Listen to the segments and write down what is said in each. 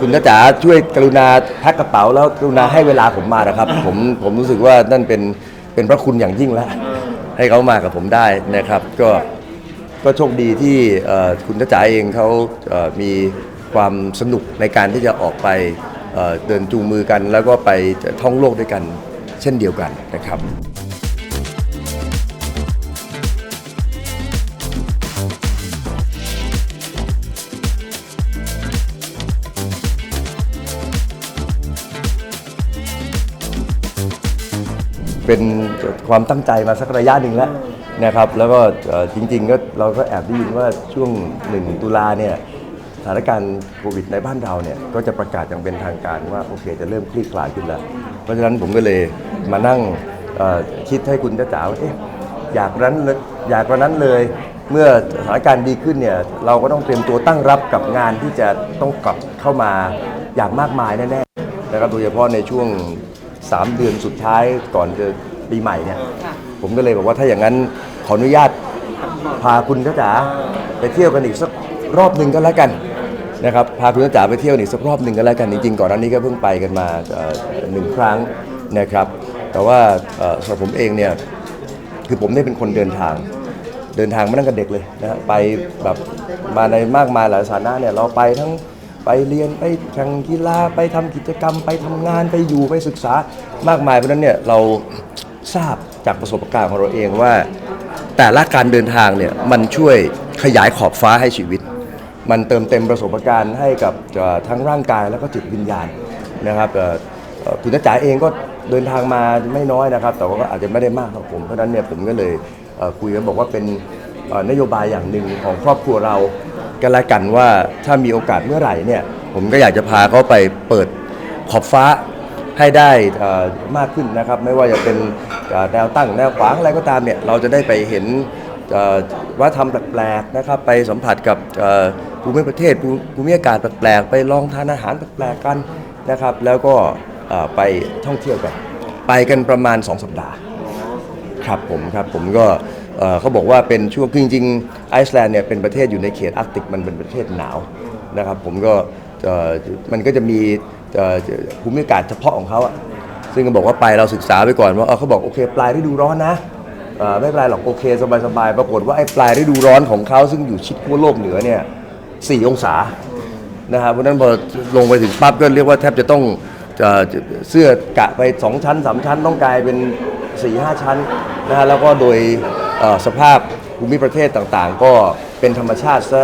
คุณน้าจ๋าช่วยกรุณาแพ็คกระเป๋าแล้วกรุณาให้เวลาผมมานะครับ ผมผมรู้สึกว่านั่นเป็นเป็นพระคุณอย่างยิ่งแล้วให้เขามากับผมได้นะครับ ก็ก็โชคดีที่เอ่อคุณน้าจ๋าเองเขาเอ่อมีความสนุกในการที่จะออกไปเอ่อเดินจูงมือกัน แล้วก็ไปท่องโลกด้วยกันเช่นเดียวกันนะครับ เป็นความตั้งใจมาสักระยะหนึ่งแล้วนะครับ แล้วก็จริง ๆ ก็เราก็แอบได้ยินว่าช่วง1ตุลาเนี่ยสถานการณ์โควิดในบ้านเราเนี่ยก็จะประกาศอย่างเป็นทางการว่าโอเคจะเริ่มคลี่คลายขึ้นแล้ว เพราะฉะนั้นผมก็เลยมานั่งคิดให้คุณจ้าจ๋าว่าเอ๊ะอยากนั้นอยากกว่านั้นเลย เมื่อสถานการณ์ดีขึ้นเนี่ยเราก็ต้องเตรียมตัวตั้งรับกับงานที่จะต้องกลับเข้ามาอย่างมากมายแน่ๆนะครับโดยเฉพาะในช่วง 3เดือนสุดท้ายก่อนจะปีใหม่เนี่ย ผมก็เลยบอกว่าถ้าอย่างนั้นขออนุญาตพาคุณจ้าจ๋าไปเที่ยวกันอีกสักรอบหนึ่งก็แล้วกันนะครับพาคุณจ้าจ๋าไปเที่ยวอีกสักรอบหนึ่งก็แล้วกันจริงๆก่อนหน้านี้ก็เพิ่งไปกันมาเอ่อหนึ่งครั้งนะครับ แต่ว่าเอ่อสำหรับผมเองเนี่ยคือผมได้เป็นคนเดินทางเดินทางมาตั้งแต่เด็กเลยนะฮะไปแบบมาในมากมายหลายสถานะเนี่ยเราไปทั้ง ไปเรียนไปแข่งกีฬาไปทำกิจกรรม ไปทำงานไปอยู่ไปศึกษามากมายเพราะนั้นเนี่ยเราทราบจากประสบการณ์ของเราเองว่า แต่ละการเดินทางเนี่ยมันช่วยขยายขอบฟ้าให้ชีวิต มันเติมเต็มประสบการณ์ให้กับทั้งร่างกายแล้วก็จิตวิญญาณนะครับคุณจ๋าเองก็เดินทางมาไม่น้อยนะครับ แต่ว่าก็อาจจะไม่ได้มากเท่าผมเพราะนั้นเนี่ยผมก็เลยคุยกันบอกว่าเป็นนโยบายอย่างหนึ่งของครอบครัวเรา กันละกันว่าถ้ามีโอกาสเมื่อไหร่เนี่ย ผมก็อยากจะพาเขาไปเปิดขอบฟ้าให้ได้มากขึ้นนะครับ ไม่ว่าจะเป็นแนวตั้งแนวขวางอะไรก็ตามเนี่ยเราจะได้ไปเห็นวัฒนธรรมแปลกๆนะครับ ไปสัมผัสกับภูมิประเทศภูมิอากาศแปลกๆไปลองทานอาหารแปลกๆกันนะครับ แล้วก็ไปท่องเที่ยวกัน ไปกันประมาณ 2 สัปดาห์ ครับผมครับผมก็ เขาบอกว่าเป็นช่วงจริงๆไอซ์แลนด์เนี่ยเป็นประเทศอยู่ในเขตอาร์กติกมันเป็นประเทศหนาวนะครับผมก็มันก็จะมีภูมิอากาศเฉพาะของเขาอะซึ่งก็บอกว่าไปเราศึกษาไปก่อนว่าเขาบอกโอเค ปลายฤดูร้อนนะไม่เป็นไรหรอกโอเคสบายๆปรากฏว่าไอ้ปลายฤดูร้อนของเขาซึ่งอยู่ชิดขั้วโลกเหนือเนี่ยสี่องศานะครับเพราะนั้นพอลงไปถึงปั๊บก็เรียกว่าแทบจะต้องเอ่อเสื้อกะไป 2 ชั้น 3 ชั้นต้องกลายเป็น 4 5 ชั้นนะฮะแล้วก็โดย สภาพภูมิประเทศต่างๆ ก็เป็นธรรมชาติซะ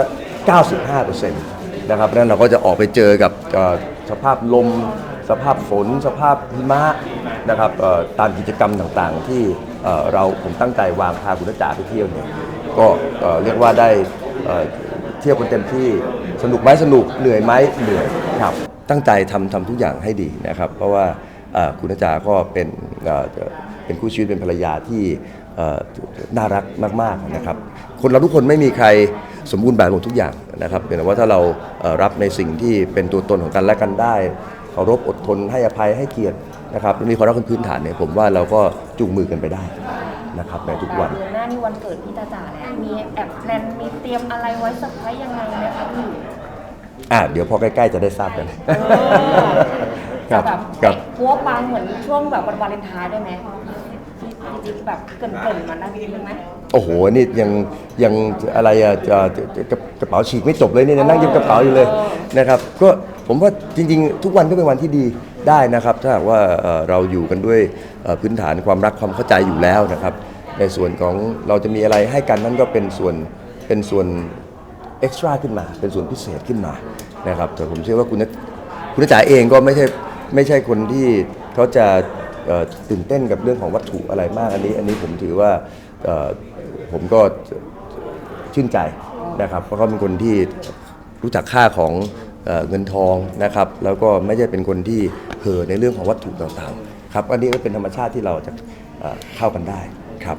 95%นะครับเพราะฉะนั้นเราก็จะออกไปเจอกับสภาพลม สภาพฝน สภาพหิมะนะครับตามกิจกรรมต่างๆ ที่เราผมตั้งใจวางพาคุณจ๋าไปเที่ยวเนี่ยก็เรียกว่าได้เที่ยวกันเต็มที่สนุกไหมสนุกเหนื่อยไหมเหนื่อยครับ ตั้งใจทำทำทุกอย่างให้ดีนะครับ เพราะว่าคุณอาจาก็เป็นเป็นคู่ชีวิตเป็นภรรยาที่ น่ารักมากๆนะครับ คนเราทุกคนไม่มีใครสมบูรณ์แบบหมดทุกอย่างนะครับเป็นแต่ว่าถ้าเราเอ่อรับในสิ่งที่เป็นตัวตนของกันและกันได้เคารพอดทนให้อภัยให้เกียรตินะครับและมีความรักกันพื้นฐานเนี่ยผมว่าเราก็จูงมือกันไปได้นะครับในทุกวันเดือนหน้านี่วันเกิดพี่ตาจ๋าแล้วมีแอบแพลนมีเตรียมอะไรไว้เซอร์ไพรส์ยังไงไหมคะพี่อะเดี๋ยวพอใกล้ๆจะได้ทราบกันคจะรับแบบครับปัวปังเหมือนช่วงแบบวันวาเลนไทน์ได้ไหมที่จริงๆ แบบเกรินๆมาได้นิดนึงไหมโอ้โห นี่ยังยังอะไรอะจะจะจะกระเป๋าฉีกไม่จบเลยเนี่ยนั่งยิบกระเป๋าอยู่เลยนะครับ ก็ผมว่าจริง ๆ ทุกวันก็เป็นวันที่ดีได้นะครับ ถ้าหากว่าเอ่อเราอยู่กันด้วยเอ่อพื้นฐานความรักความเข้าใจอยู่แล้วนะครับ ในส่วนของเราจะมีอะไรให้กันนั่นก็เป็นส่วนเป็นส่วน เอ็กซ์ตร้าขึ้นมาเป็นส่วนพิเศษขึ้นมานะครับแต่ผมเชื่อว่าคุณนคุณจ๋าเองก็ไม่ใช่ไม่ใช่คนที่เขาจะเอ่อ ตื่นเต้นกับเรื่องของวัตถุอะไรมากอันนี้ อันนี้ผมถือว่าผมก็ชื่นใจนะครับ เพราะเขาเป็นคนที่รู้จักค่าของเอเงินทองนะครับ แล้วก็ไม่ใช่เป็นคนที่เห่อในเรื่องของวัตถุต่างๆ ครับ อันนี้ก็เป็นธรรมชาติที่เราจะเอ่อเข้ากันได้ครับ